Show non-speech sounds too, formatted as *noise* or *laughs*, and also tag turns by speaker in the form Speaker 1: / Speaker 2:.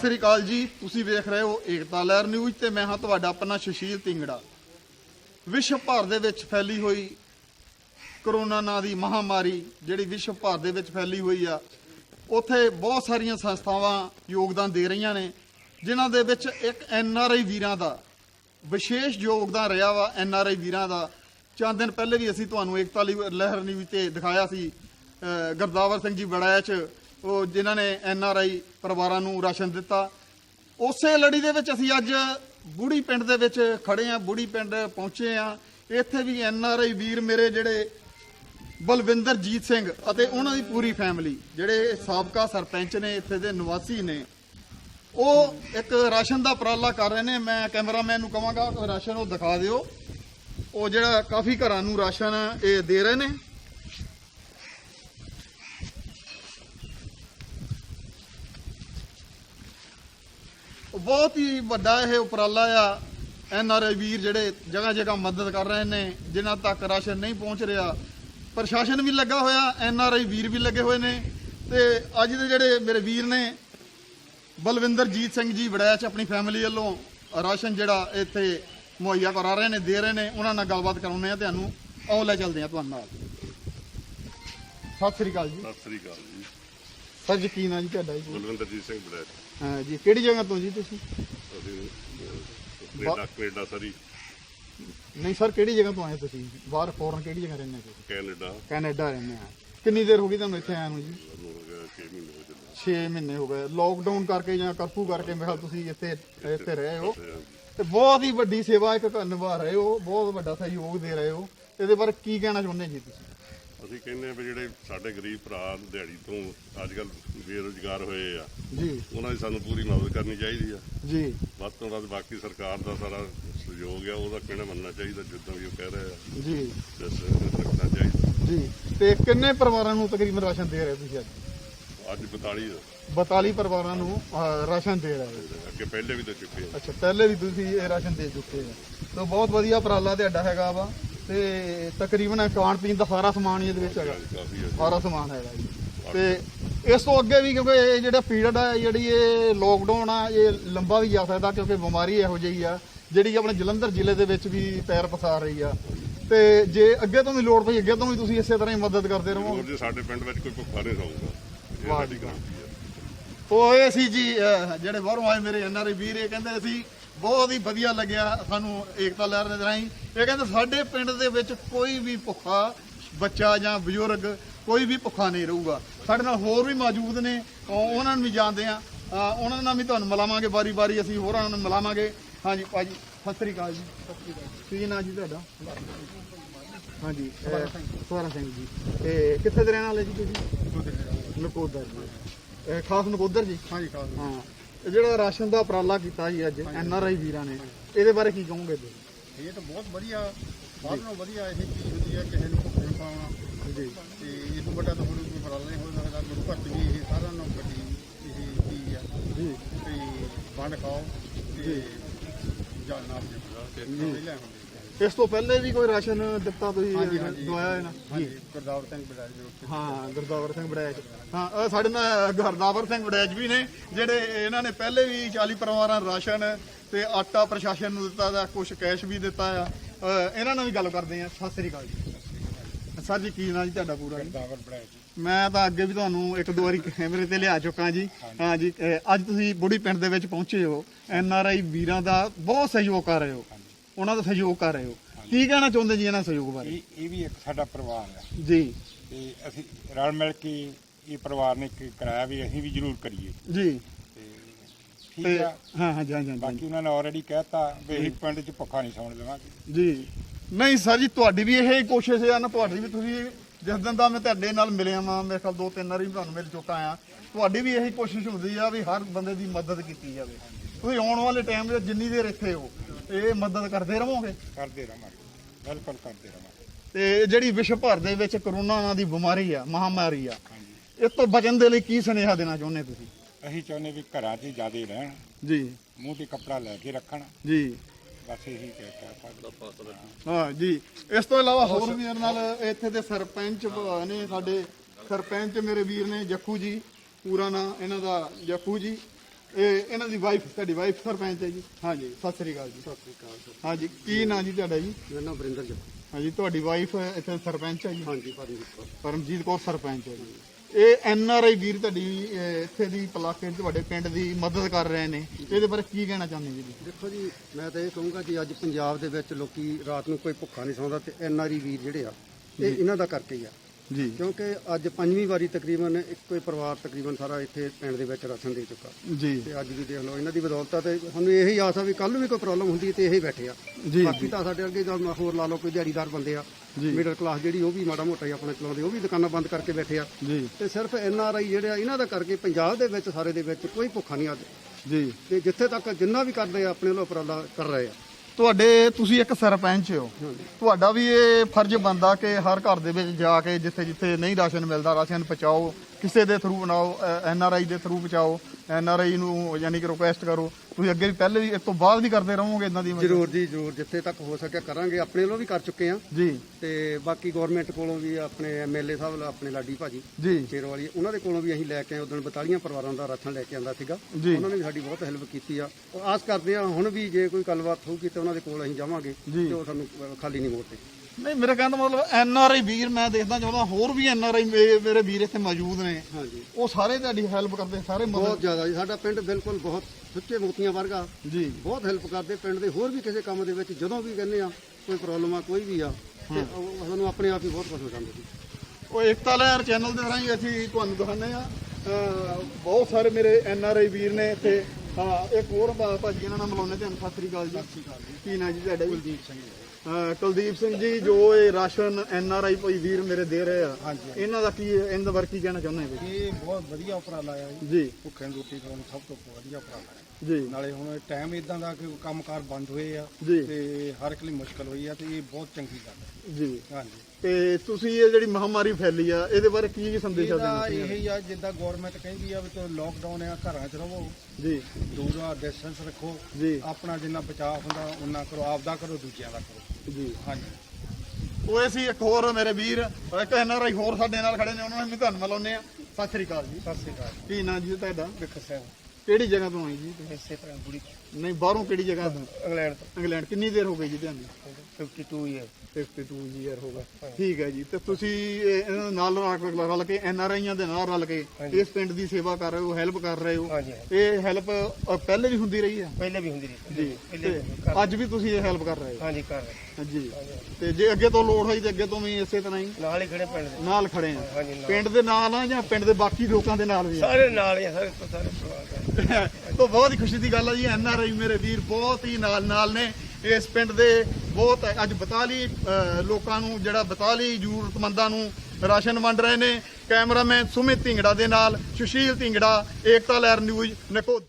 Speaker 1: ਸਤਿ ਸ੍ਰੀ ਅਕਾਲ ਜੀ। ਤੁਸੀਂ ਵੇਖ ਰਹੇ ਹੋ ਏਕਤਾ ਲਹਿਰ ਨਿਊਜ਼ ਤੇ ਮੈਂ ਹਾਂ ਤੁਹਾਡਾ ਆਪਣਾ ਸੁਸ਼ੀਲ ਤਿੰਗੜਾ ਵਿਸ਼ਵ ਭਰ ਦੇ ਵਿੱਚ ਫੈਲੀ ਹੋਈ ਕਰੋਨਾ ਨਾਂ ਦੀ ਮਹਾਮਾਰੀ ਜਿਹੜੀ ਵਿਸ਼ਵ ਭਰ ਦੇ ਵਿੱਚ ਫੈਲੀ ਹੋਈ ਆ, ਉੱਥੇ ਬਹੁਤ ਸਾਰੀਆਂ ਸੰਸਥਾਵਾਂ ਯੋਗਦਾਨ ਦੇ ਰਹੀਆਂ ਨੇ, ਜਿਨ੍ਹਾਂ ਦੇ ਵਿੱਚ ਇੱਕ ਐਨ ਆਰ ਆਈ ਵੀਰਾਂ ਦਾ ਵਿਸ਼ੇਸ਼ ਯੋਗਦਾਨ ਰਿਹਾ ਵਾ, ਐਨ ਆਰ ਆਈ ਵੀਰਾਂ ਦਾ। ਚੰਦ ਦਿਨ ਪਹਿਲੇ ਵੀ ਅਸੀਂ ਤੁਹਾਨੂੰ ਏਕਤਾ ਲਈ- ਲਹਿਰ ਨਿਊਜ਼ ਤੇ ਦਿਖਾਇਆ ਸੀ, ਅਹ ਗੁਰਦਾਵਰ ਸਿੰਘ ਜੀ ਬੜਾਇਚ ਉਹ ਜਿਨ੍ਹਾਂ ਨੇ ਐਨ ਆਰ ਆਈ ਪਰਿਵਾਰਾਂ ਨੂੰ ਰਾਸ਼ਨ ਦਿੱਤਾ। ਉਸੇ ਲੜੀ ਦੇ ਵਿੱਚ ਅਸੀਂ ਅੱਜ ਬੁੜੀ ਪਿੰਡ ਦੇ ਵਿੱਚ ਖੜੇ ਆ ਬੁੜੀ ਪਿੰਡ ਪਹੁੰਚੇ ਆ ਇੱਥੇ ਵੀ ਐਨ ਆਰ ਆਈ ਵੀਰ ਮੇਰੇ ਜਿਹੜੇ ਬਲਵਿੰਦਰਜੀਤ ਸਿੰਘ ਅਤੇ ਉਹਨਾਂ ਦੀ ਪੂਰੀ ਫੈਮਿਲੀ, ਜਿਹੜੇ ਸਾਬਕਾ ਸਰਪੰਚ ਨੇ, ਇੱਥੇ ਦੇ ਨਿਵਾਸੀ ਨੇ, ਉਹ ਇੱਕ ਰਾਸ਼ਨ ਦਾ ਉਪਰਾਲਾ ਕਰ ਰਹੇ ਨੇ। ਮੈਂ ਕੈਮਰਾਮੈਨ ਨੂੰ ਕਹਾਂਗਾ ਰਾਸ਼ਨ ਉਹ ਦਿਖਾ ਦਿਓ। ਉਹ ਜਿਹੜਾ ਕਾਫੀ ਘਰਾਂ ਨੂੰ ਰਾਸ਼ਨ ਇਹ ਦੇ ਰਹੇ ਨੇ। ਬਹੁਤ ਹੀ ਵੱਡਾ ਇਹ ਉਪਰਾਲਾ ਆ। ਐਨ ਆਰ ਆਈ ਵੀਰ ਜਿਹੜੇ ਜਗ੍ਹਾ ਜਗ੍ਹਾ ਮਦਦ ਕਰ ਰਹੇ ਨੇ, ਜਿਨ੍ਹਾਂ ਤੱਕ ਰਾਸ਼ਨ ਨਹੀਂ ਪਹੁੰਚ ਰਿਹਾ। ਪ੍ਰਸ਼ਾਸਨ ਵੀ ਲੱਗਾ ਹੋਇਆ, ਐਨ ਆਰ ਆਈ ਵੀਰ ਵੀ ਲੱਗੇ ਹੋਏ ਨੇ। ਤੇ ਅੱਜ ਦੇ ਜਿਹੜੇ ਮੇਰੇ ਵੀਰ ਨੇ, ਬਲਵਿੰਦਰਜੀਤ ਸਿੰਘ ਜੀ ਵੜੈਚ ਆਪਣੀ ਫੈਮਿਲੀ ਵੱਲੋਂ ਰਾਸ਼ਨ ਜਿਹੜਾ ਇੱਥੇ ਮੁਹੱਈਆ ਕਰਾ ਰਹੇ ਨੇ, ਦੇ ਰਹੇ ਨੇ। ਉਹਨਾਂ ਨਾਲ ਗੱਲਬਾਤ ਕਰਾਉਂਦੇ ਆ ਤੁਹਾਨੂੰ। ਆਓ, ਲੈ ਚੱਲਦੇ ਆ ਤੁਹਾਨੂੰ ਨਾਲ। ਸਤਿ ਸ੍ਰੀ ਅਕਾਲ ਜੀ।
Speaker 2: ਸਤਿ ਸ੍ਰੀ ਅਕਾਲ ਜੀ।
Speaker 1: ਸਰ ਜੀ ਕੀ ਨਾਂ ਜੀ ਤੁਹਾਡਾ ਜੀ?
Speaker 2: ਬਲਵਿੰਦਰਜੀਤ ਸਿੰਘ ਬੜੈਚ
Speaker 1: ਹਾਂ ਜੀ ਕਿਹੜੀ ਜਗ੍ਹਾ ਤੋਂ ਜੀ ਤੁਸੀਂ?
Speaker 2: ਅਸੀਂ ਕੈਨੇਡਾ ਕੈਨੇਡਾ ਸਰੀ
Speaker 1: ਨਹੀਂ ਸਰ ਕਿਹੜੀ ਜਗ੍ਹਾ ਤੋਂ ਆਏ ਤੁਸੀਂ? ਬਾਹਰ ਫੋਰਨ ਕਿਹੜੀ ਜਗ੍ਹਾ ਰਹਿੰਦੇ ਤੁਸੀਂ?
Speaker 2: ਕੈਨੇਡਾ।
Speaker 1: ਕੈਨੇਡਾ ਰਹਿੰਦੇ ਆ। ਕਿੰਨੀ ਦੇਰ ਹੋ ਗਈ ਤੁਹਾਨੂੰ ਇੱਥੇ ਆਇਆ ਨੂੰ ਜੀ?
Speaker 2: ਨੂੰ ਹੋ ਗਿਆ 6 ਮਹੀਨੇ ਹੋ ਚੱਲੇ।
Speaker 1: 6 ਮਹੀਨੇ ਹੋ ਗਏ। ਲੋਕਡਾਊਨ ਕਰਕੇ ਜਾਂ ਕਰਫਿਊ ਕਰਕੇ ਮੇਰੇ ਖਿਆਲ ਤੁਸੀਂ ਇੱਥੇ ਇੱਥੇ ਰਹੇ ਹੋ।
Speaker 2: ਤੇ
Speaker 1: ਬਹੁਤ ਹੀ ਵੱਡੀ ਸੇਵਾ ਇੱਕ ਨਿਭਾ ਰਹੇ ਹੋ। ਬਹੁਤ ਵੱਡਾ ਸਹਿਯੋਗ ਦੇ ਰਹੇ ਹੋ। ਇਹਦੇ ਬਾਰੇ ਕੀ ਕਹਿਣਾ ਚਾਹੁੰਦੇ ਜੀ ਤੁਸੀਂ?
Speaker 2: ਅਸੀਂ ਕਹਿੰਦੇ ਆ ਵੀ ਜਿਹੜੇ ਸਾਡੇ ਗਰੀਬ ਭਰਾ ਦਿਹਾੜੀ ਤੋਂ ਅੱਜ ਕੱਲ ਬੇਰੁਜ਼ਗਾਰ ਹੋਏ ਆ
Speaker 1: ਜੀ।
Speaker 2: ਉਹਨਾਂ ਦੀ ਸਾਨੂੰ ਪੂਰੀ ਮਦਦ ਕਰਨੀ ਚਾਹੀਦੀ ਆ।
Speaker 1: ਜੀ।
Speaker 2: ਵੱਧ ਤੋਂ ਵੱਧ ਬਾਕੀ ਸਰਕਾਰ ਦਾ ਸਾਰਾ ਸਹਿਯੋਗ ਆ ਉਹਦਾ ਕਹਿਣਾ ਮੰਨਣਾ ਚਾਹੀਦਾ ਜਿੱਦਾਂ ਵੀ ਉਹ ਕਹਿ ਰਹੇ ਆ।
Speaker 1: ਜੀ।
Speaker 2: ਤੇ ਸ- ਰੱਖਣਾ ਚਾਹੀਦਾ।
Speaker 1: ਜੀ। ਤੇ ਕਿੰਨੇ ਪਰਿਵਾਰਾਂ ਨੂੰ ਤਕਰੀਬਨ ਰਾਸ਼ਨ ਦੇ ਰਹੇ ਤੁਸੀਂ ਅੱਜ?
Speaker 2: ਅੱਜ 42
Speaker 1: 42 ਪਰਿਵਾਰਾਂ ਨੂੰ ਅਹ, ਰਾਸ਼ਨ ਦੇ ਰਹੇ ਹੋ?
Speaker 2: ਅੱਗੇ ਪਹਿਲੇ ਵੀ ਦੇ ਚੁੱਕੇ ਆ।
Speaker 1: ਅੱਛਾ ਪਹਿਲੇ ਵੀ ਤੁਸੀਂ ਇਹ ਰਾਸ਼ਨ ਦੇ ਚੁੱਕੇ ਆ। ਤਾਂ ਬਹੁਤ ਵਧੀਆ ਉਪਰਾਲਾ ਤੁਹਾਡਾ ਹੈਗਾ ਵਾ। ਤੇ ਤਕਰੀਬਨ ਖਾਣ ਪੀਣ ਦਾ ਸਾਰਾ ਸਮਾਨ ਹੀ ਇਹਦੇ ਵਿੱਚ ਹੈਗਾ।
Speaker 2: ਕਾਫੀ
Speaker 1: ਸਾਰਾ ਸਮਾਨ ਹੈਗਾ ਜੀ। ਤੇ ਇਸ ਤੋਂ ਅੱਗੇ ਵੀ ਕਿਉਂਕਿ ਇਹ ਜਿਹੜਾ ਪੀਰੀਅਡ ਆ ਜਿਹੜੀ ਇਹ ਲੋਕਡਾਊਨ ਆ ਇਹ ਲੰਬਾ ਵੀ ਜਾ ਸਕਦਾ ਕਿਉਂਕਿ ਬਿਮਾਰੀ ਇਹੋ ਜਿਹੀ ਆ ਜਿਹੜੀ ਆਪਣੇ ਜਲੰਧਰ ਜ਼ਿਲ੍ਹੇ ਦੇ ਵਿੱਚ ਵੀ ਪੈਰ ਪਸਾਰ ਰਹੀ ਆ। ਤੇ ਜੇ ਅੱਗੇ ਤੋਂ ਵੀ ਲੋੜ ਪਈ ਅੱਗੇ ਤੋਂ ਵੀ ਤੁਸੀਂ ਇਸੇ ਤਰ੍ਹਾਂ ਹੀ ਮਦਦ ਕਰਦੇ ਰਹੋ।
Speaker 2: ਹੋਰ ਜੇ ਸਾਡੇ ਪਿੰਡ ਵਿੱਚ ਕੋਈ ਭੁੱਖਾ ਨਹੀਂ ਇਹ
Speaker 1: ਵਾਹ
Speaker 2: ਸਾਡੀ
Speaker 1: ਜੀ ਵਾਹ।
Speaker 2: ਗਾਰੰਟੀ
Speaker 1: ਇਹ ਸੀ ਜੀ ਅਹ, ਜਿਹੜੇ ਬਾਹਰੋਂ ਆਏ ਮੇਰੇ ਐਨਆਰਆਈ ਵੀਰ ਇਹ ਕਹਿੰਦੇ ਅਸੀਂ ਬਹੁਤ ਹੀ ਵਧੀਆ ਲੱਗਿਆ ਸਾਨੂੰ ਏਕਤਾ ਲਹਿਰ ਦੇ ਰਾਹੀਂ। ਇਹ ਕਹਿੰਦੇ ਸਾਡੇ ਪਿੰਡ ਦੇ ਵਿੱਚ ਕੋਈ ਵੀ ਭੁੱਖਾ ਬੱਚਾ ਜਾਂ ਬਜ਼ੁਰਗ ਕੋਈ ਵੀ ਭੁੱਖਾ ਨਹੀਂ ਰਹੂਗਾ। ਸਾਡੇ ਨਾਲ ਹੋਰ ਵੀ ਮੌਜੂਦ ਨੇ ਉਹ- ਉਹਨਾਂ ਨੂੰ ਵੀ ਜਾਣਦੇ ਆ ਉਹਨਾਂ ਨਾਲ ਵੀ ਤੁਹਾਨੂੰ ਮਿਲਾਵਾਂਗੇ ਵਾਰੀ-ਵਾਰੀ ਅਸੀਂ ਹੋਰਾਂ ਨੂੰ ਮਿਲਾਵਾਂਗੇ। ਹਾਂਜੀ ਭਾਜੀ ਸਤਿ ਸ੍ਰੀ ਅਕਾਲ ਜੀ। ਸਤਿ ਸ੍ਰੀ ਅਕਾਲ ਕੀ ਨਾਂ ਜੀ ਤੁਹਾਡਾ? ਹਾਂਜੀ ਸਵਰਨ ਸਿੰਘ ਜੀ। ਤੇ ਕਿੱਥੇ ਦੇ ਰਹਿਣ ਵਾਲੇ ਜੀ ਤੁਸੀਂ? ਨਕੋਦਰ। ਜੀ। ਇਹ ਖਾਸ ਨਕੋਦਰ ਜੀ?
Speaker 3: ਹਾਂਜੀ ਖਾਸ
Speaker 1: ਹਾਂ। ਇਹ ਜਿਹੜਾ ਰਾਸ਼ਨ ਦਾ ਉਪਰਾਲਾ ਕੀਤਾ ਜੀ ਅੱਜ ਐਨ ਆਰ ਆਈ ਵੀਰਾਂ ਨੇ ਇਹਦੇ ਬਾਰੇ ਕੀ ਕਹੋਗੇ ਤੁਸੀਂ?
Speaker 3: ਇਹ ਤਾਂ ਬਹੁਤ ਵਧੀਆ ਸਭ ਨਾਲੋਂ ਵਧੀਆ ਇਹ ਚੀਜ਼ ਹੁੰਦੀ ਹੈ ਕਿਸੇ ਨੂੰ ਭੁੱਖੇ ਪਾਉਣਾ।
Speaker 1: ਜੀ।
Speaker 3: ਤੇ ਇਹ ਤੋਂ ਵੱਡਾ ਤਾਂ ਹੋਰ ਕੋਈ ਫਰਾਲਾ ਨਹੀਂ ਹੋ ਸਕਦਾ ਗੁਰੂ ਘਰ 'ਚ ਵੀ ਇਹ ਸਾਰਿਆਂ ਨਾਲੋਂ ਵੱਡੀ ਇਹ ਚੀਜ਼ ਆ।
Speaker 1: ਜੀ।
Speaker 3: ਤੇ ਵੰਡ ਖਾਓ ਤੇ ਜਾਨ ਜਪਦਾ ਤੇ ਪਹਿਲਾਂ ਹੁੰਦੀ
Speaker 1: ਇਸ ਤੋਂ ਪਹਿਲੇ ਵੀ ਕੋਈ ਰਾਸ਼ਨ ਦਿੱਤਾ ਤੁਸੀਂ ਦਵਾਇਆ ਹੈ ਨਾ
Speaker 3: ਹਾਂਜੀ ਗੁਰਦਾਵਰ ਸਿੰਘ ਉੱਤੇ।
Speaker 1: ਹਾਂ ਗੁਰਦਾਵਰ ਸਿੰਘ ਵੜੈਚ ਹਾਂ ਇਹ ਸਾਡੇ ਨਾਲ ਗੁਰਦਾਵਰ ਸਿੰਘ ਵੜੈਚ ਵੀ ਨੇ ਜਿਹੜੇ ਇਹਨਾਂ ਨੇ ਪਹਿਲੇ ਵੀ 40 ਪਰਿਵਾਰਾਂ ਰਾਸ਼ਨ ਤੇ ਆਟਾ ਪ੍ਰਸ਼ਾਸਨ ਨੂੰ ਦਿੱਤਾ ਦਾ ਕੁਝ ਕੈਸ਼ ਵੀ ਦਿੱਤਾ ਆ। ਇਹਨਾਂ ਨਾਲ ਵੀ ਗੱਲ ਕਰਦੇ ਆ ਸਤਿ ਸ੍ਰੀ ਅਕਾਲ ਜੀ। ਸਰ ਜੀ ਕੀ ਨਾਂ ਜੀ ਤੁਹਾਡਾ ਪੂਰਾ
Speaker 3: ਗੁਰਦਾਵਰ ਬੜਾਈ
Speaker 1: ਮੈਂ ਤਾਂ ਅੱਗੇ ਵੀ ਤੁਹਾਨੂੰ ਇੱਕ ਦੋ ਵਾਰੀ ਕੈਮਰੇ ਤੇ ਲਿਆ ਚੁੱਕਾ ਜੀ। ਹਾਂ ਜੀ ਅੱਜ ਤੁਸੀਂ ਬੁੜੀ ਪਿੰਡ ਦੇ ਵਿੱਚ ਪਹੁੰਚੇ ਹੋ। ਐਨ ਆਰ ਆਈ ਵੀਰਾਂ ਦਾ ਬਹੁਤ ਸਹਿਯੋਗ ਕਰ ਰਹੇ ਹੋ। ਉਹਨਾਂ ਦਾ ਸਹਿਯੋਗ ਕਰ ਰਹੇ ਹੋ। ਕੀ ਕਹਿਣਾ ਚਾਹੁੰਦੇ ਜੀ ਇਹਨਾਂ ਸਹਿਯੋਗ ਬਾਰੇ?
Speaker 4: ਇਹ ਇਹ ਵੀ ਇੱਕ ਸਾਡਾ ਪਰਿਵਾਰ ਹੈ।
Speaker 1: ਜੀ।
Speaker 4: ਤੇ ਅਸੀਂ ਰਲ ਮਿਲ ਕੇ ਇਹ ਪਰਿਵਾਰ ਨੇ ਕ- ਕਰਾਇਆ ਵੀ ਅਸੀਂ ਵੀ ਜ਼ਰੂਰ ਕਰੀਏ।
Speaker 1: ਜੀ।
Speaker 4: ਤੇ
Speaker 1: ਤੇ
Speaker 4: ਠੀਕ ਆ।
Speaker 1: ਹਾਂ ਹਾਂ ਜੀ ਜੀ
Speaker 4: ਬਾਕੀ ਉਹਨਾਂ ਨੇ ਆਲਰੇਡੀ ਕਹਿਤਾ ਵੀ ਅਸੀਂ ਪਿੰਡ 'ਚ ਭੁੱਖਾ ਨਹੀਂ ਸੌਣ ਦੇਵਾਂਗੇ।
Speaker 1: ਜੀ। ਨਹੀਂ ਸਰ ਜੀ ਤੁਹਾਡੀ ਵੀ ਇਹ ਕੋਸ਼ਿਸ਼ ਹੈ ਨਾ ਤੁਹਾਡੀ ਵੀ ਤੁਸੀਂ ਜਿਸ ਦਿਨ ਦਾ ਮੈਂ ਤੁਹਾਡੇ ਨਾਲ ਮਿਲਿਆ ਵਾਂ ਮੇਰੇ ਖਿਆਲ ਦੋ ਤਿੰਨ ਵਾਰੀ ਤੁਹਾਨੂੰ ਮਿਲ ਚੁੱਕਾ ਆ ਤੁਹਾਡੀ ਵੀ ਇਹੀ ਕੋਸ਼ਿਸ਼ ਹੁੰਦੀ ਆ ਵੀ ਹਰ ਬੰਦੇ ਦੀ ਮਦਦ ਕੀਤੀ ਜਾਵੇ। ਤੁਸੀਂ ਆਉਣ ਵਾਲੇ ਟਾਈਮ ਵਿੱਚ ਜਿੰਨੀ ਦੇਰ ਇੱਥੇ ਹੋ ਇਹ ਮਦਦ ਕਰਦੇ ਰਹੋਗੇ
Speaker 4: ਕਰਦੇ ਰਵਾਂਗੇ। ਬਿਲਕੁਲ ਕਰਦੇ ਰਵਾਂਗੇ।
Speaker 1: ਤੇ ਜਿਹੜੀ ਵਿਸ਼ਵ ਭਰ ਦੇ ਵਿੱਚ ਕਰੋਨਾ ਨਾਂ ਦੀ ਬਿਮਾਰੀ ਆ ਮਹਾਮਾਰੀ ਆ ਇਸ ਤੋਂ ਬਚਣ ਦੇ ਲਈ ਕੀ ਸੁਨੇਹਾ ਦੇਣਾ ਚਾਹੁੰਦੇ ਤੁਸੀਂ?
Speaker 4: ਅਸੀਂ ਚਾਹੁੰਦੇ ਵੀ ਘਰਾਂ 'ਚ ਜਿਆਦੇ ਰਹਿਣ
Speaker 1: ਜੀ।
Speaker 4: ਮੂੰਹ ਤੇ ਕੱਪੜਾ ਲੈ ਕੇ ਰੱਖਣ।
Speaker 1: ਜੀ।
Speaker 4: ਬਸ ਇਹੀ ਕਹਿ ਕਹਿ ਸਕਦੇ
Speaker 1: ਹਾਂ ਜੀ। ਇਸ ਤੋਂ ਇਲਾਵਾ ਹੋਰ ਵੀ ਮੇਰੇ ਨਾਲ ਇੱਥੇ ਦੇ ਸਰਪੰਚ ਨੇ ਸਾਡੇ। ਸਰਪੰਚ ਮੇਰੇ ਵੀਰ ਨੇ ਜੱਖੂ ਜੀ ਪੂਰਾ ਨਾਂ ਇਹਨਾਂ ਦਾ ਜੱਖੂ ਜੀ। ਇਹ ਇਹਨਾਂ ਦੀ ਵਾਈਫ ਤੁਹਾਡੀ ਵਾਈਫ ਸਰਪੰਚ ਹੈ ਜੀ। ਹਾਂਜੀ ਸਤਿ ਸ੍ਰੀ ਅਕਾਲ ਜੀ।
Speaker 3: ਸਤਿ ਸ੍ਰੀ ਅਕਾਲ ਸਰ।
Speaker 1: ਹਾਂਜੀ ਕੀ ਨਾਂ ਜੀ ਤੁਹਾਡਾ ਜੀ?
Speaker 3: ਮੇਰਾ ਨਾਮ ਵਰਿੰਦਰ ਜੱਟ
Speaker 1: ਹਾਂਜੀ ਤੁਹਾਡੀ ਵਾਈਫ ਇੱਥੇ ਸਰਪੰਚ ਹੈ ਜੀ।
Speaker 3: ਹਾਂਜੀ ਪਰਮਜੀਤ ਕੌਰ।
Speaker 1: ਪਰਮਜੀਤ ਕੌਰ ਸਰਪੰਚ ਹੈ ਜੀ। ਇਹ ਐਨ ਆਰ ਆਈ ਵੀਰ ਤੁਹਾਡੀ ਅਹ, ਇੱਥੇ ਦੀ ਪਲਾਕੇ ਤੁਹਾਡੇ ਪਿੰਡ ਦੀ ਮਦਦ ਕਰ ਰਹੇ ਨੇ। ਇਹਦੇ ਬਾਰੇ ਕੀ ਕਹਿਣਾ ਚਾਹੁੰਦੇ ਜੀ?
Speaker 3: ਦੇਖੋ ਜੀ ਮੈਂ ਤਾਂ ਇਹ ਕਹੂੰਗਾ ਕਿ ਅੱਜ ਪੰਜਾਬ ਦੇ ਵਿੱਚ ਲੋਕੀ ਰਾਤ ਨੂੰ ਕੋਈ ਭੁੱਖਾ ਨਹੀਂ ਸੌਂਦਾ ਤੇ ਐਨਆਰਈ ਵੀਰ ਜਿਹੜੇ ਆ ਇਹ ਇਹਨਾਂ ਦਾ ਕਰਕੇ ਹੀ ਆ।
Speaker 1: ਜੀ।
Speaker 3: ਕਿਉਂਕਿ ਅੱਜ ਪੰਜਵੀਂ ਵਾਰੀ ਤਕਰੀਬਨ ਇੱਕੋ ਹੀ ਪਰਿਵਾਰ ਤਕਰੀਬਨ ਸਾਰਾ ਇੱਥੇ ਪਿੰਡ ਦੇ ਵਿੱਚ ਰਾਸ਼ਨ ਦੇ ਚੁੱਕਾ।
Speaker 1: ਜੀ।
Speaker 3: ਤੇ ਅੱਜ ਵੀ ਦੇਖ ਲਓ ਇਹਨਾਂ ਦੀ ਬਦੌਲਤ ਆ ਤੇ ਸਾਨੂੰ ਇਹੀ ਆਸ ਆ ਵੀ ਕੱਲ ਨੂੰ ਵੀ ਕੋਈ ਪ੍ਰੋਬਲਮ ਹੁੰਦੀ ਹੈ ਤੇ ਇਹ ਬੈਠੇ ਆ।
Speaker 1: ਜੀ
Speaker 3: ਬਾਕੀ ਤਾਂ ਸਾਡੇ ਅੱਗੇ ਜਦ ਹੋਰ ਲਾ ਲਓ ਕੋਈ ਦਿਹਾੜੀਦਾਰ ਬੰਦੇ ਆ। ਮਿਡਲ ਕਲਾਸ ਜਿਹੜੀ ਉਹ ਵੀ ਮਾੜਾ ਮੋਟਾ ਹੀ ਆਪਣਾ ਚਲਾਉਂਦੇ ਉਹ ਵੀ ਦੁਕਾਨਾਂ ਬੰਦ ਕਰਕੇ ਬੈਠੇ ਆ।
Speaker 1: ਜੀ।
Speaker 3: ਤੇ ਸਿਰਫ ਐਨ ਆਰ ਆਈ ਜਿਹੜੇ ਆ ਇਹਨਾਂ ਦਾ ਕਰਕੇ ਪੰਜਾਬ ਦੇ ਵਿੱਚ ਸਾਰੇ ਦੇ ਵਿੱਚ ਕੋਈ ਭੁੱਖਾ ਨਹੀਂ ਅੱਜ।
Speaker 1: ਜੀ।
Speaker 3: ਤੇ ਜਿੱਥੇ ਤੱਕ ਜਿੰਨਾ ਵੀ ਕਰਦੇ ਆ ਆਪਣੇ ਵੱਲੋਂ ਉਪਰਾਲਾ ਕਰ ਰਹੇ ਆ।
Speaker 1: ਤੁਹਾਡੇ, ਤੁਸੀਂ ਇੱਕ ਸਰਪੰਚ ਹੋ। ਤੁਹਾਡਾ ਵੀ ਇਹ ਫਰਜ਼ ਬਣਦਾ ਕਿ ਹਰ ਘਰ ਦੇ ਵਿੱਚ ਜਾ ਕੇ ਜਿੱਥੇ ਜਿੱਥੇ ਨਹੀਂ ਰਾਸ਼ਨ ਮਿਲਦਾ, ਰਾਸ਼ਨ ਪਹੁੰਚਾਓ। ਕਿਸੇ ਦੇ ਥਰੂ ਬਣਾਓ ਐਨ ਆਰ ਆਈ ਦੇ ਥਰੂ ਪਹੁੰਚਾਓ ਐਨ ਆਰ ਆਈ ਨੂੰ ਯਾਨੀ ਕਿ ਰਿਕੁਐਸਟ ਕਰੋ। ਤੁਸੀਂ ਅੱਗੇ ਵੀ ਪਹਿਲੇ ਵੀ ਇਸ ਤੋਂ ਬਾਅਦ ਵੀ ਕਰਦੇ ਰਹੋਗੇ ਇਦਾਂ ਦੀ ਮਦਦ?
Speaker 3: ਜ਼ਰੂਰ ਜੀ ਜ਼ਰੂਰ। ਜਿੱਥੇ ਤੱਕ ਹੋ ਸਕਿਆ ਕਰਾਂਗੇ। ਆਪਣੇ ਵੱਲੋਂ ਵੀ ਕਰ ਚੁੱਕੇ ਆ
Speaker 1: ਜੀ।
Speaker 3: ਤੇ ਬਾਕੀ ਗਵਰਨਮੈਂਟ ਕੋਲੋਂ ਵੀ ਆਪਣੇ ਐਮਐਲਏ ਸਾਹਿਬ ਆਪਣੇ ਲਾਡੀ ਭਾਜੀ
Speaker 1: ਜੀ।
Speaker 3: ਚੇਰ ਵਾਲੀ ਉਹਨਾਂ ਦੇ ਕੋਲੋਂ ਵੀ ਅਸੀਂ ਲੈ ਕੇ ਆਏ। ਉਦੋਂ 42 ਪਰਿਵਾਰਾਂ ਦਾ ਰਾਸ਼ਨ ਲੈ ਕੇ ਆਂਦਾ ਸੀਗਾ।
Speaker 1: ਜੀ।
Speaker 3: ਉਹਨਾਂ ਨੇ ਵੀ ਸਾਡੀ ਬਹੁਤ ਹੈਲਪ ਕੀਤੀ ਆ। ਉਹ ਆਸ ਕਰਦੇ ਆ ਹੁਣ ਵੀ ਜੇ ਕੋਈ ਗੱਲਬਾਤ ਹੋਊਗੀ ਤੇ ਉਹਨਾਂ ਦੇ ਕੋਲ ਅਸੀਂ ਜਾਵਾਂਗੇ
Speaker 1: ਜੀ।
Speaker 3: ਤੇ ਉਹ ਸਾਨੂੰ ਅ, ਖਾਲੀ ਨਹੀਂ ਮੋੜਦੇ।
Speaker 1: ਨਹੀਂ ਮੇਰੇ ਕਹਿਣ ਦਾ ਮਤਲਬ ਐਨ ਆਰ ਆਈ ਵੀਰ ਮੈਂ ਦੇਖਦਾ ਚਾਹੁੰਦਾ ਹੋਰ ਵੀ ਐਨ ਆਰ ਆਈ ਮੇਰੇ ਵੀਰ ਇੱਥੇ ਮੌਜੂਦ ਨੇ।
Speaker 3: ਹਾਂਜੀ।
Speaker 1: ਉਹ ਸਾਰੇ ਤੁਹਾਡੀ ਹੈਲਪ ਕਰਦੇ ਸਾਰੇ ਮਦਦ
Speaker 3: ਬਹੁਤ ਜ਼ਿਆਦਾ ਜੀ ਸਾਡਾ ਪਿੰਡ ਬਿਲਕੁਲ ਬਹੁਤ ਸੁੱਚੇ ਮੋਤੀਆਂ ਵਰਗਾ।
Speaker 1: ਜੀ।
Speaker 3: ਬਹੁਤ ਹੈਲਪ ਕਰਦੇ ਪਿੰਡ ਦੇ ਹੋਰ ਵੀ ਕਿਸੇ ਕੰਮ ਦੇ ਵਿੱਚ ਜਦੋਂ ਵੀ ਕਹਿੰਦੇ ਆ ਕੋਈ ਪ੍ਰੋਬਲਮ ਆ ਕੋਈ ਵੀ ਆ ਤੇ ਉਹ ਸਾਨੂੰ ਆਪਣੇ ਆਪ ਹੀ ਬਹੁਤ ਕੁਝ ਹੋ ਜਾਂਦਾ ਜੀ।
Speaker 1: ਉਹ ਏਕਤਾ ਲਹਿਰ ਚੈਨਲ ਦੇ ਰਾਹੀਂ ਅਸੀਂ ਤੁਹਾਨੂੰ ਦਿਖਾਉਂਦੇ ਆ ਬਹੁਤ ਸਾਰੇ ਮੇਰੇ ਐਨ ਆਰ ਆਈ ਵੀਰ ਨੇ ਇੱਥੇ। ਹਾਂ ਇੱਕ ਹੋਰ ਭਾਜੀ ਇਹਨਾਂ ਨਾਲ ਮਿਲਾਉਂਦੇ ਤੁਹਾਨੂੰ ਸਤਿ ਸ੍ਰੀ ਅਕਾਲ ਜੀ। ਸਤਿ ਸ੍ਰੀ ਅਕਾਲ ਕੀ ਨਾਂ ਜੀ ਤੁਹਾਡਾ ਕੁਲਦੀਪ ਸਿੰਘ ਕੁਲਦੀਪ ਸਿੰਘ ਜੀ ਜੋ ਇਹ ration N R I Bhai Vir ਮੇਰੇ ਦੇ ਰਹੇ ਆ। ਇਹਨਾਂ ਦਾ ਕੀ ਇਹਨਾਂ ਬਾਰੇ ਕੀ ਕਹਿਣਾ ਚਾਹੁੰਦੇ
Speaker 5: ਇਹ ਬਹੁਤ ਵਧੀਆ ਉਪਰਾਲਾ ਆ ਜੀ। ਭੁੱਖੇ ਨੂੰ ਰੋਟੀ ਖਵਾਉਣ ਸਭ ਤੋਂ ਵਧੀਆ ਉਪਰਾਲਾ ਹੈ।
Speaker 1: ਜੀ।
Speaker 5: ਨਾਲੇ ਹੁਣ ਟਾਈਮ ਇਦਾਂ ਦਾ ਕਿ ਕੰਮਕਾਰ ਬੰਦ ਹੋਏ ਆ
Speaker 1: ਜੀ।
Speaker 5: ਤੇ ਹਰ ਇੱਕ ਲਈ ਮੁਸ਼ਕਲ ਹੋਈ ਆ ਤੇ ਇਹ ਬਹੁਤ ਚੰਗੀ ਗੱਲ ਹੈ।
Speaker 1: ਜੀ।
Speaker 5: ਹਾਂਜੀ।
Speaker 1: ਤੇ ਤੁਸੀਂ ਇਹ ਜਿਹੜੀ ਮਹਾਮਾਰੀ ਫੈਲੀ ਆ ਇਹਦੇ ਬਾਰੇ ਕੀ ਸੰਦੇਸ਼
Speaker 5: ਇਹਦਾ
Speaker 1: ਦੇਣਾ
Speaker 5: ਇਹ ਹੀ? ਆ ਜਿੱਦਾਂ ਗਵਰਨਮੈਂਟ ਕਹਿੰਦੀ ਆ ਵੀ ਤੁਸੀਂ ਲੋਕਡਾਊਨ ਆ ਘਰਾਂ 'ਚ ਰਹੋ।
Speaker 1: ਜੀ।
Speaker 5: ਦੂਰ ਡਿਸਟੈਂਸ ਰੱਖੋ।
Speaker 1: ਜੀ।
Speaker 5: ਆਪਣਾ ਜਿੰਨਾ ਬਚਾਅ ਹੁੰਦਾ ਉਹਨਾਂ ਕਰੋ ਆਪਦਾ ਕਰੋ ਦੂਜਿਆਂ ਦਾ ਕਰੋ।
Speaker 1: ਜੀ।
Speaker 5: ਹਾਂਜੀ।
Speaker 1: ਉਹ ਸੀ ਇੱਕ ਹੋਰ ਮੇਰੇ ਵੀਰ ਇੱਕ ਐਨ ਆਰ ਆਈ ਹੋਰ ਸਾਡੇ ਨਾਲ ਖੜੇ ਨੇ ਉਹਨਾਂ ਨੂੰ ਵੀ ਤੁਹਾਨੂੰ ਮਿਲਾਉਂਦੇ ਆ ਸਤਿ ਸ੍ਰੀ ਅਕਾਲ ਜੀ।
Speaker 5: ਸਤਿ ਸ੍ਰੀ ਅਕਾਲ।
Speaker 1: ਕੀ ਨਾਂ ਜੀ ਤੁਹਾਡਾ?
Speaker 5: ਸਿੰਘ
Speaker 1: ਕਿਹੜੀ ਜਗ੍ਹਾ ਤੋਂ ਆਏ ਜੀ? ਤੁਸੀਂ?
Speaker 5: ਇਸੇ ਤਰ੍ਹਾਂ ਬੁੜੀ।
Speaker 1: ਨਹੀਂ ਬਾਹਰੋਂ ਕਿਹੜੀ ਜਗ੍ਹਾ ਤੋਂ?
Speaker 5: ਇੰਗਲੈਂਡ ਤੋਂ।
Speaker 1: ਇੰਗਲੈਂਡ। ਕਿੰਨੀ ਦੇਰ ਹੋ ਗਈ ਜੀ ਤੁਹਾਨੂੰ
Speaker 5: 52 ਇਅਰ
Speaker 1: 52 ਈਅਰ ਹੋ ਗਏ ਠੀਕ ਹੈ ਜੀ। ਤੇ ਤੁਸੀਂ ਇਹ- ਇਹਨਾਂ ਨਾਲ ਰਲ ਰਲ ਕੇ ਐਨ ਆਰ ਆਈਆਂ ਦੇ ਨਾਲ ਰਲ ਕੇ ਇਸ ਪਿੰਡ ਦੀ ਸੇਵਾ ਕਰ ਰਹੇ ਹੋ ਹੈਲਪ ਕਰ ਰਹੇ ਹੋ। ਇਹ ਹੈਲਪ ਪਹਿਲੇ ਵੀ ਹੁੰਦੀ ਰਹੀ ਹੈ?
Speaker 5: ਪਹਿਲੇ ਵੀ ਹੁੰਦੀ ਰਹੀ
Speaker 1: ਜੀ। ਅੱਜ ਵੀ ਤੁਸੀਂ ਇਹ ਹੈਲਪ ਕਰ ਰਹੇ ਹੋ?
Speaker 5: ਹਾਂਜੀ ਕਰ ਰਹੇ
Speaker 1: ਜੀ। ਤੇ ਜੇ ਅੱਗੇ ਤੋਂ ਲੋੜ ਹੋਈ ਤੇ ਅੱਗੇ ਤੋਂ ਵੀ ਇਸੇ ਤਰ੍ਹਾਂ ਹੀ?
Speaker 5: ਨਾਲ ਹੀ ਖੜੇ ਪਿੰਡ ਦੇ।
Speaker 1: ਨਾਲ ਖੜੇ ਆ। ਪਿੰਡ ਦੇ ਨਾਲ ਆ ਜਾਂ ਪਿੰਡ ਦੇ ਬਾਕੀ ਲੋਕਾਂ ਦੇ ਨਾਲ ਵੀ ਆ?
Speaker 5: ਸਾਰੇ ਨਾਲ ਹੀ ਆ, ਸਾਰੇ ਸਾਰੇ ਪਰਿਵਾਰ *laughs*
Speaker 1: ਤੋਂ ਬਹੁਤ ਹੀ ਖੁਸ਼ੀ ਦੀ ਗੱਲ ਹੈ ਜੀ ਐਨ ਆਰ ਆਈ ਮੇਰੇ ਵੀਰ ਬਹੁਤ ਹੀ ਨਾਲ ਨਾਲ ਨੇ। ਇਸ ਪਿੰਡ ਦੇ ਬਹੁਤ ਅੱਜ 42 ਲੋਕਾਂ ਨੂੰ ਜਿਹੜਾ 42 ਜ਼ਰੂਰਤਮੰਦਾਂ ਨੂੰ ਰਾਸ਼ਨ ਵੰਡ ਰਹੇ ਨੇ। ਕੈਮਰਾਮੈਨ ਸੁਮਿਤ ਢਿੰਗੜਾ ਦੇ ਨਾਲ ਸੁਸ਼ੀਲ ਢਿੰਗੜਾ, ਏਕਤਾ ਲਹਿਰ ਨਿਊਜ਼ ਨਕੋਦ।